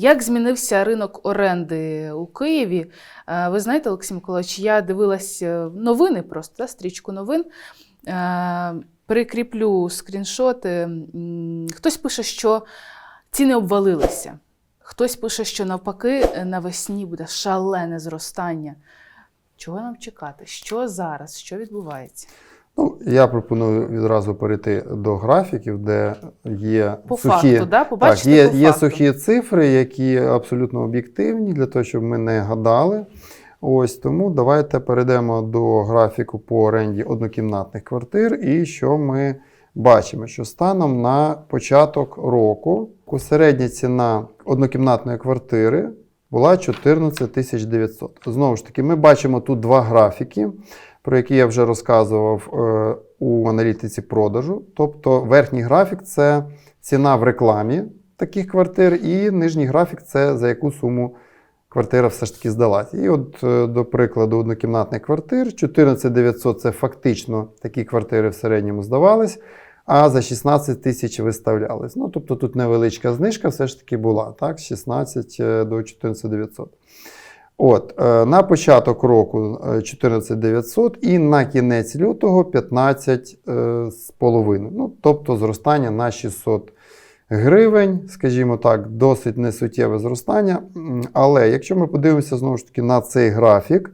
Як змінився ринок оренди у Києві? Е, Ви знаєте, Олексій Миколаївич, я дивилась е, новини просто, да, стрічку новин. Е, Прикріплю скріншоти. Хтось пише, що ціни обвалилися. Хтось пише, що навпаки навесні буде шалене зростання. Чого нам чекати? Що зараз? Що відбувається? Ну, я пропоную відразу перейти до графіків, де є По сухі, факту, да? так, є, по є факту. сухі цифри, які абсолютно об'єктивні, для того, щоб ми не гадали. Ось тому давайте перейдемо до графіку по оренді однокімнатних квартир. І що ми бачимо? Що станом на початок року середня ціна однокімнатної квартири була 14 900. Знову ж таки, ми бачимо тут два графіки, про які я вже розказував е, у аналітиці продажу. Тобто верхній графік це ціна в рекламі таких квартир, і нижній графік це за яку суму квартира все ж таки здалася. І от, е, до прикладу, однокімнатних квартир 14 900 це фактично такі квартири в середньому здавались, а за 16 тисяч виставлялись. Ну, тобто тут невеличка знижка все ж таки була, так, з 16 е, до 14 900. От, е, на початок року е, 14 900 і на кінець лютого 15 е. Ну, тобто зростання на 600 гривень, скажімо так, досить несуттєве зростання. Але якщо ми подивимося знову ж таки на цей графік,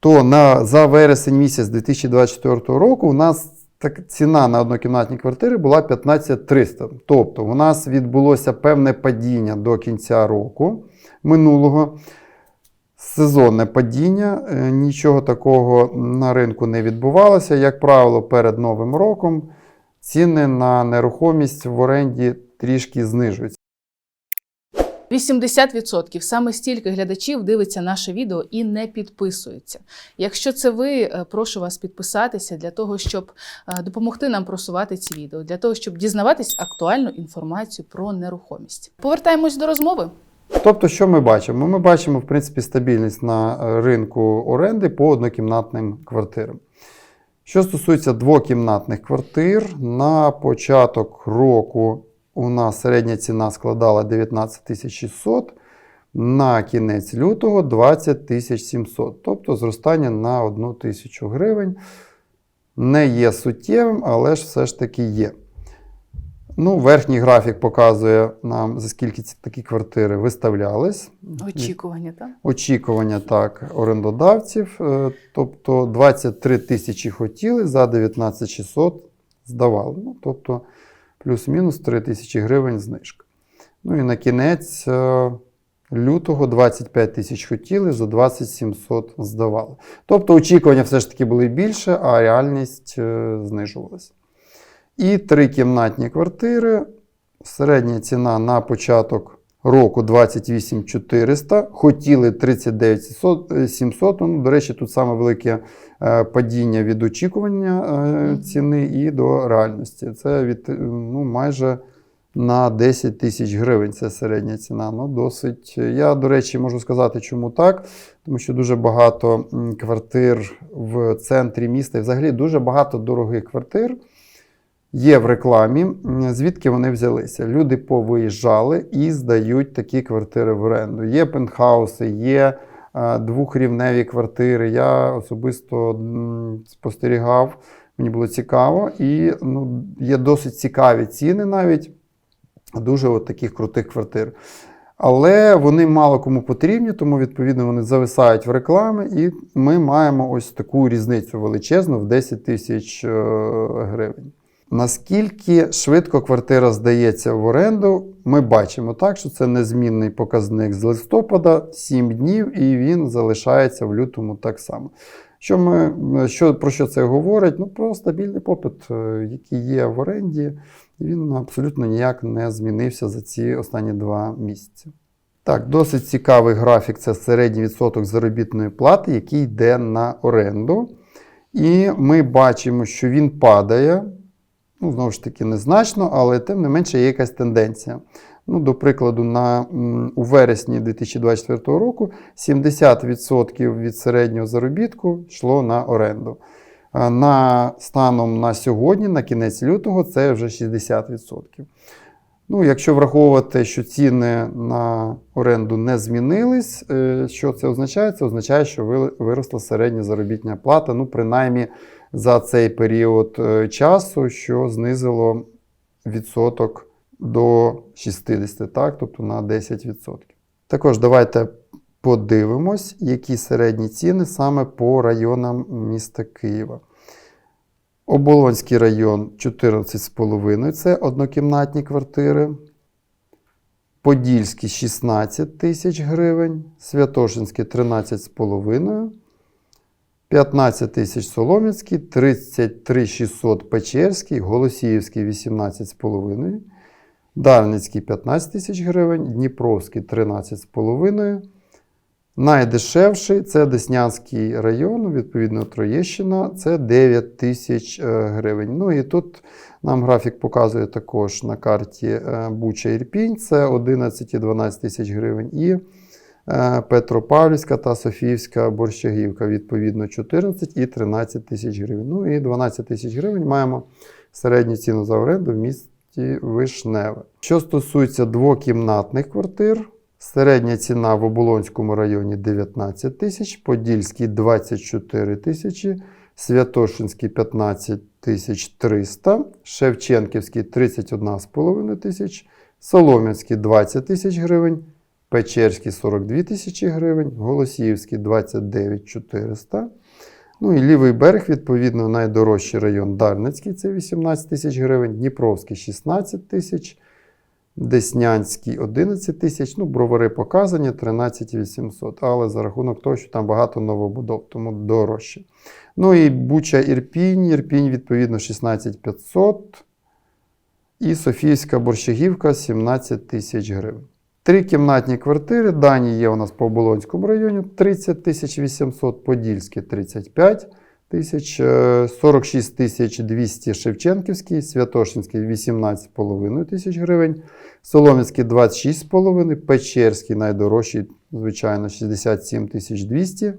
то на, за вересень місяць 2024 року у нас так, ціна на однокімнатні квартири була 15 300. Тобто у нас відбулося певне падіння до кінця року минулого. Сезонне падіння, е, нічого такого на ринку не відбувалося. Як правило, перед Новим роком ціни на нерухомість в оренді трішки знижуються. 80% саме стільки глядачів дивиться наше відео і не підписуються. Якщо це ви, е, прошу вас підписатися для того, щоб е, допомогти нам просувати ці відео, для того, щоб дізнаватись актуальну інформацію про нерухомість. Повертаємось до розмови. Тобто, що ми бачимо? Ми бачимо, в принципі, стабільність на е, ринку оренди по однокімнатним квартирам. Що стосується двокімнатних квартир, на початок року у нас середня ціна складала 19 600, на кінець лютого 20 700, тобто зростання на 1 тисячу гривень. Не є суттєвим, але ж все ж таки є. Ну, верхній графік показує нам, за скільки ці такі квартири виставлялись. Очікування, так? Очікування так орендодавців. Е, Тобто 23 тисячі хотіли, за 19 600 здавали. Ну, тобто плюс-мінус 3 тисячі гривень знижка. Ну і на кінець е, лютого 25 тисяч хотіли, за 20 700 здавали. Тобто очікування все ж таки були більше, а реальність е, знижувалася. І трикімнатні квартири. Середня ціна на початок року 28 400, хотіли 39 700. 700. Ну, до речі, тут саме велике е, падіння від очікування е, ціни і до реальності. Це від ну, майже на 10 тисяч гривень. Це середня ціна. Ну, досить. Я, до речі, можу сказати, чому так. Тому що дуже багато квартир в центрі міста і взагалі дуже багато дорогих квартир є в рекламі, звідки вони взялися. Люди повиїжджали і здають такі квартири в оренду. Є пентхауси, є е, двохрівневі квартири. Я особисто спостерігав, мені було цікаво, і ну, є досить цікаві ціни навіть дуже от таких крутих квартир. Але вони мало кому потрібні, тому відповідно вони зависають в рекламі, і ми маємо ось таку різницю величезну в 10 тисяч е, гривень. Наскільки швидко квартира здається в оренду, ми бачимо так, що це незмінний показник з листопада, 7 днів, і він залишається в лютому так само. Що ми, що, про що це говорить? Ну, про стабільний попит, е, який є в оренді, він абсолютно ніяк не змінився за ці останні два місяці. Так, досить цікавий графік це середній відсоток заробітної плати, який йде на оренду. І ми бачимо, що він падає. Ну, знову ж таки, незначно, але тим не менше є якась тенденція. Ну, до прикладу, на, у вересні 2024 року 70% від середнього заробітку йшло на оренду. На станом на сьогодні, на кінець лютого, це вже 60%. Ну, якщо враховувати, що ціни на оренду не змінились, е, що це означає? Це означає, що виросла середня заробітна плата, ну, принаймні за цей період е, часу, що знизило відсоток до 60, так? тобто на 10%. Також давайте подивимось, які середні ціни саме по районам міста Києва. Оболонський район 14,5 це однокімнатні квартири. Подільський 16 тисяч гривень, Святошинський 13,5, 15 тисяч Солом'янський, 33 600 Печерський, Голосіївський 18,5, Дарницький 15 тисяч гривень, Дніпровський 13,5. Найдешевший це Деснянський район, відповідно, Троєщина, це 9 тисяч е, гривень. Ну і тут нам графік показує також на карті е, Буча Ірпінь, це 11 і 12 тисяч гривень. Петропавлівська та Софіївська Борщагівка, відповідно, 14 і 13 тисяч гривень. Ну і 12 тисяч гривень маємо середню ціну за оренду в місті Вишневе. Що стосується двокімнатних квартир, середня ціна в Оболонському районі 19 тисяч, Подільський 24 тисячі, Святошинський 15 тисяч 300, Шевченківський 31,5 тисяч, Солом'янський 20 тисяч гривень, Печерський 42 тисячі гривень, Голосіївський 29 400. Ну і лівий берег, відповідно, найдорожчий район Дарницький це 18 тисяч гривень, Дніпровський 16 тисяч, Деснянський 11 тисяч, ну, бровари показані 13 800, але за рахунок того, що там багато новобудов, тому дорожче. Ну і Буча Ірпінь, Ірпінь, відповідно, 16 500. І Софійська Борщагівка 17 тисяч гривень. Трикімнатні квартири. Дані є у нас по Оболонському районі 30 тисяч 800, Подільське 35 тисяч, е, 46 тисяч 200 Шевченківський, Святошинський 18,5 тисяч гривень, Солом'янський 26,5, Печерський найдорожчий, звичайно, 67 тисяч 200,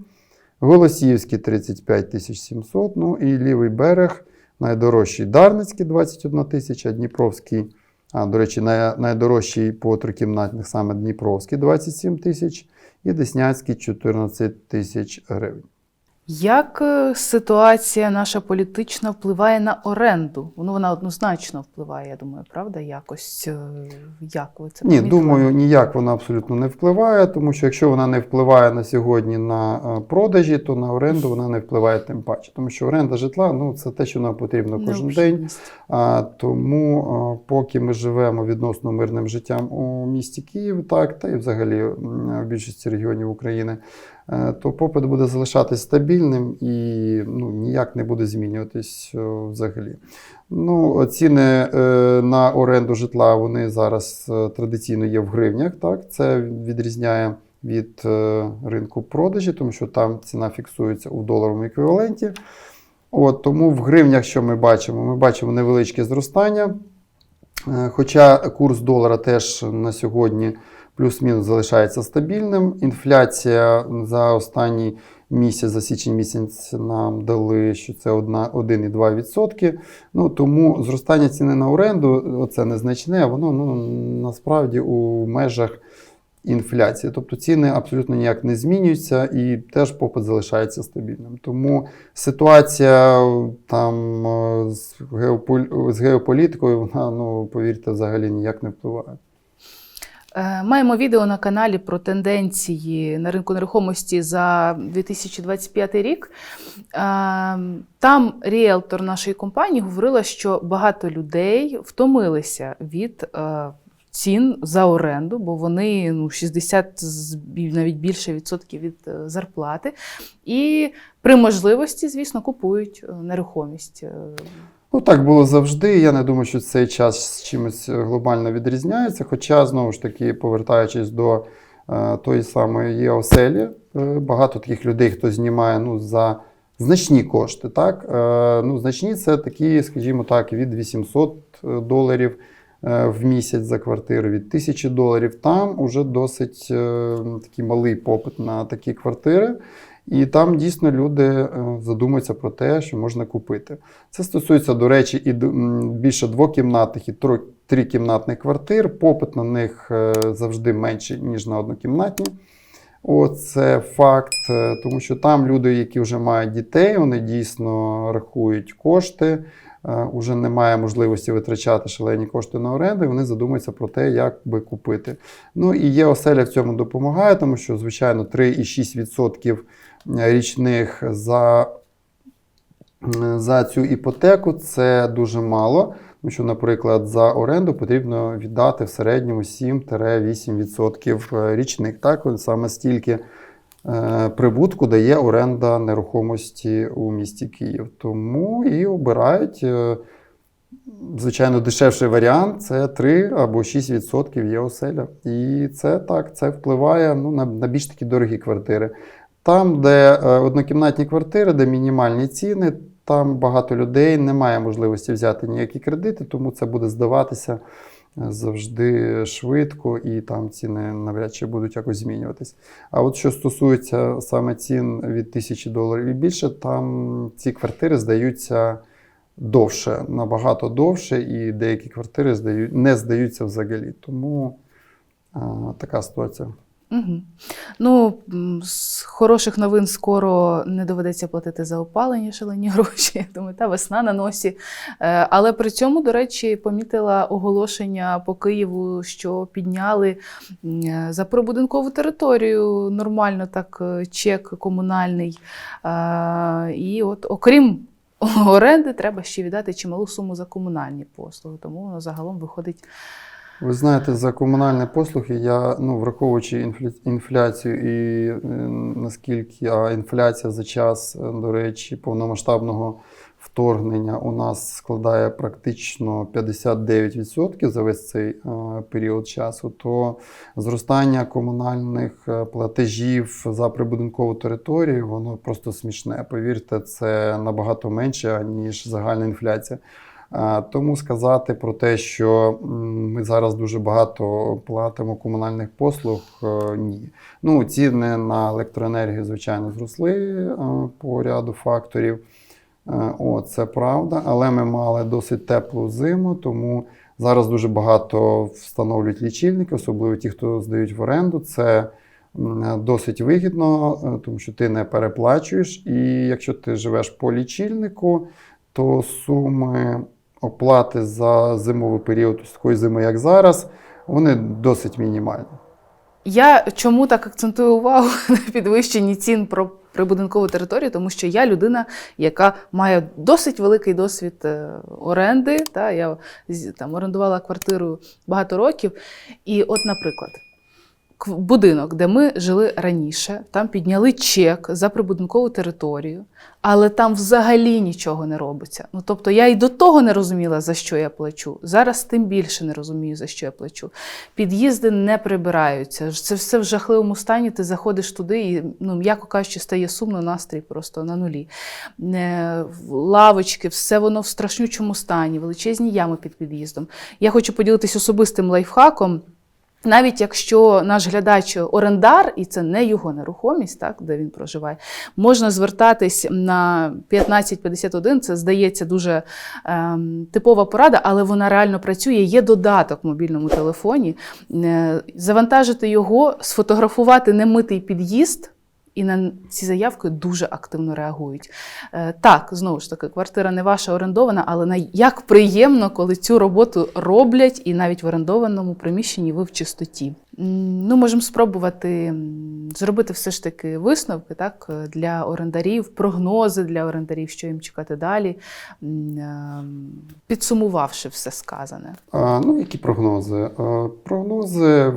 Голосіївський 35 тисяч 700, ну і лівий берег, найдорожчий Дарницький 21 тисяча, Дніпровський, а, до речі, най- найдорожчий по трикімнатних саме Дніпровський 27 тисяч і Деснянський 14 тисяч гривень. Як е, ситуація наша політична впливає на оренду? Ну, вона однозначно впливає, я думаю, правда? Якось е, як ви це Ні, думаю, ніяк вона абсолютно не впливає, тому що якщо вона не впливає на сьогодні на е, продажі, то на оренду вона не впливає тим паче. Тому що оренда житла ну, це те, що нам потрібно кожен день. А, тому, а, поки ми живемо відносно мирним життям у місті Київ, так, та й взагалі в більшості регіонів України, то попит буде залишатись стабільним і ну, ніяк не буде змінюватись е, взагалі. Ну, ціни е, на оренду житла вони зараз е, традиційно є в гривнях. Так? Це відрізняє від е, ринку продажі, тому що там ціна фіксується у доларовому еквіваленті. От, тому в гривнях, що ми бачимо? Ми бачимо невеличке зростання. Е, Хоча курс долара теж на сьогодні плюс-мінус залишається стабільним. Інфляція за останній місяць, за січень місяць нам дали, що це 1,2%. Ну, тому зростання ціни на оренду, оце незначне, воно ну, насправді у межах інфляції. Тобто ціни абсолютно ніяк не змінюються і теж попит залишається стабільним. Тому ситуація там з геополітикою, вона, ну, повірте, взагалі ніяк не впливає. Е, Маємо відео на каналі про тенденції на ринку нерухомості за 2025 рік. Е, Там ріелтор нашої компанії говорила, що багато людей втомилися від е, цін за оренду, бо вони ну, 60 з- навіть більше відсотків від зарплати. І при можливості, звісно, купують нерухомість. Е, Ну, так було завжди. Я не думаю, що цей час чимось глобально відрізняється. Хоча, знову ж таки, повертаючись до е, тої самої є оселі, е, багато таких людей, хто знімає ну, за значні кошти. Так? Е, ну, значні це такі, скажімо так, від 800 доларів е, в місяць за квартиру, від 1000 доларів. Там уже досить е, такий малий попит на такі квартири. І там дійсно люди е, задумуються про те, що можна купити. Це стосується, до речі, і більше двокімнатних і трикімнатних квартир. Попит на них е, завжди менший, ніж на однокімнатні. О, це факт, е, тому що там люди, які вже мають дітей, вони дійсно рахують кошти. е, Уже немає можливості витрачати шалені кошти на оренду, і вони задумуються про те, як би купити. Ну і є оселя в цьому допомагає, тому що, звичайно, 3,6% річних за, за цю іпотеку це дуже мало. Тому що, наприклад, за оренду потрібно віддати в середньому 7-8% річних. Так, саме стільки е, прибутку дає оренда нерухомості у місті Київ. Тому і обирають. е, Звичайно, дешевший варіант це 3 або 6% є оселя. І це так, це впливає ну, на, на більш такі дорогі квартири. Там, де е, однокімнатні квартири, де мінімальні ціни, там багато людей немає можливості взяти ніякі кредити, тому це буде здаватися е, завжди швидко, і там ціни навряд чи будуть якось змінюватись. А от що стосується саме цін від 1000 доларів і більше, там ці квартири здаються довше, набагато довше, і деякі квартири здають, не здаються взагалі. Тому а, така ситуація. Угу. Ну, з хороших новин скоро не доведеться платити за опалення шалені гроші. Я думаю, та весна на носі. Е, Але при цьому, до речі, помітила оголошення по Києву, що підняли е, за прибудинкову територію нормально так е, чек комунальний. І от окрім оренди, треба ще віддати чималу суму за комунальні послуги. Тому воно загалом виходить. Ви знаєте, за комунальні послуги я, ну, враховуючи інфля- інфляцію і е, наскільки а інфляція за час, е, до речі, повномасштабного вторгнення у нас складає практично 59% за весь цей е, період часу, то зростання комунальних платежів за прибудинкову територію, воно просто смішне. Повірте, це набагато менше, ніж загальна інфляція. Тому сказати про те, що ми зараз дуже багато платимо комунальних послуг, е, ні. Ну, ціни на електроенергію, звичайно, зросли е, по ряду факторів. Е, О, це правда, але ми мали досить теплу зиму, тому зараз дуже багато встановлюють лічильники, особливо ті, хто здають в оренду. Це досить вигідно, тому що ти не переплачуєш. І якщо ти живеш по лічильнику, то суми оплати за зимовий період, такої зими, як зараз, вони досить мінімальні. Я чому так акцентую увагу на підвищенні цін про прибудинкову територію, тому що я людина, яка має досить великий досвід е, оренди. Та, я там орендувала квартиру багато років. І, от, наприклад, будинок, де ми жили раніше, там підняли чек за прибудинкову територію, але там взагалі нічого не робиться. Ну тобто я і до того не розуміла, за що я плачу. Зараз тим більше не розумію, за що я плачу. Під'їзди не прибираються. Це все в жахливому стані. Ти заходиш туди, і ну м'яко кажучи, стає сумно, настрій просто на нулі. Е, Лавочки, все воно в страшнючому стані, величезні ями під під'їздом. Я хочу поділитись особистим лайфхаком. Навіть якщо наш глядач орендар, і це не його нерухомість, так, де він проживає, можна звертатись на 1551, це здається дуже ем, типова порада, але вона реально працює. Є додаток в мобільному телефоні. Е, завантажити його, сфотографувати немитий під'їзд. І на ці заявки дуже активно реагують. Е, Так, знову ж таки, квартира не ваша орендована, але на як приємно, коли цю роботу роблять, і навіть в орендованому приміщенні ви в чистоті. Ну, можемо спробувати зробити все ж таки висновки так, е, для орендарів, прогнози для орендарів, що їм чекати далі, ем, підсумувавши все сказане. А, ну, які прогнози? А, прогнози,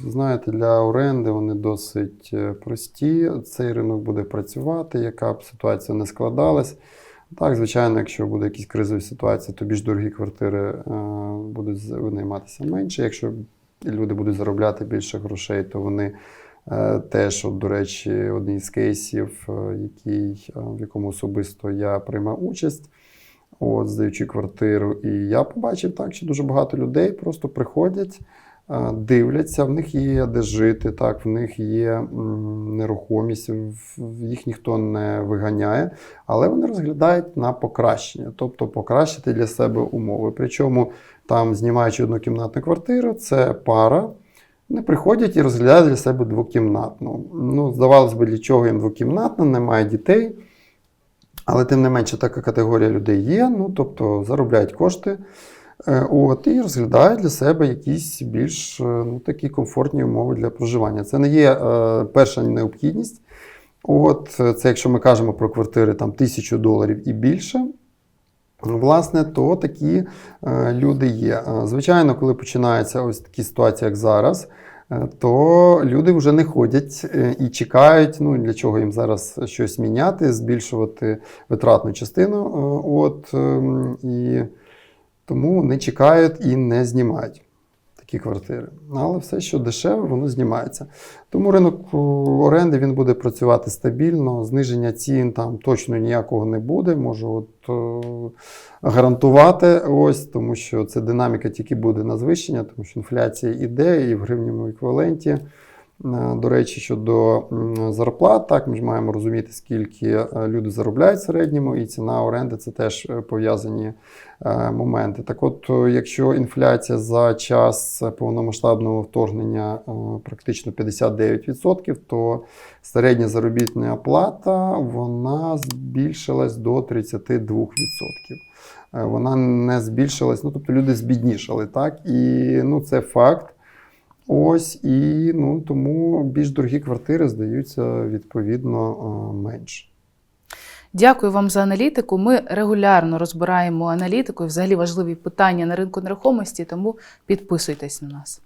знаєте, для оренди вони досить е, прості. Цей ринок буде працювати, яка б ситуація не складалась. Так, звичайно, якщо буде якісь кризові ситуації, то більш дорогі квартири е, будуть винайматися менше. Якщо люди будуть заробляти більше грошей, то вони е, теж, от, до речі, одній з кейсів, який, в якому особисто я приймав участь. От, здаючи квартиру, і я побачив так, що дуже багато людей просто приходять, дивляться, в них є де жити, так, в них є нерухомість, їх ніхто не виганяє, але вони розглядають на покращення, тобто покращити для себе умови. Причому там, знімаючи однокімнатну квартиру, це пара. Вони приходять і розглядають для себе двокімнатну. Ну, здавалось би, для чого їм двокімнатна, немає дітей. Але тим не менше така категорія людей є, ну тобто заробляють кошти. Е, От, і розглядають для себе якісь більш е, ну, такі комфортні умови для проживання. Це не є е, перша необхідність. От, це якщо ми кажемо про квартири там, тисячу доларів і більше. Власне, то такі люди є. Звичайно, коли починаються ось такі ситуації, як зараз, то люди вже не ходять і чекають, ну для чого їм зараз щось міняти, збільшувати витратну частину. От, ем, і тому не чекають і не знімають такі квартири. Але все, що дешеве, воно знімається. Тому ринок оренди він буде працювати стабільно, зниження цін там точно ніякого не буде. Можу от, е, гарантувати, ось, тому що це динаміка тільки буде на звищення, тому що інфляція іде і в гривневому еквіваленті. Е, До речі, щодо зарплат, так ми ж маємо розуміти, скільки е, люди заробляють в середньому, і ціна оренди це теж е, пов'язані моменти. Так, от, якщо інфляція за час повномасштабного вторгнення практично 59%, то середня заробітна плата вона збільшилась до 32%. Е, Вона не збільшилась, ну тобто люди збіднішали, так? І ну, це факт. Ось і ну, тому більш дорогі квартири здаються відповідно менше. Дякую вам за аналітику. Ми регулярно розбираємо аналітику і взагалі важливі питання на ринку нерухомості, тому підписуйтесь на нас.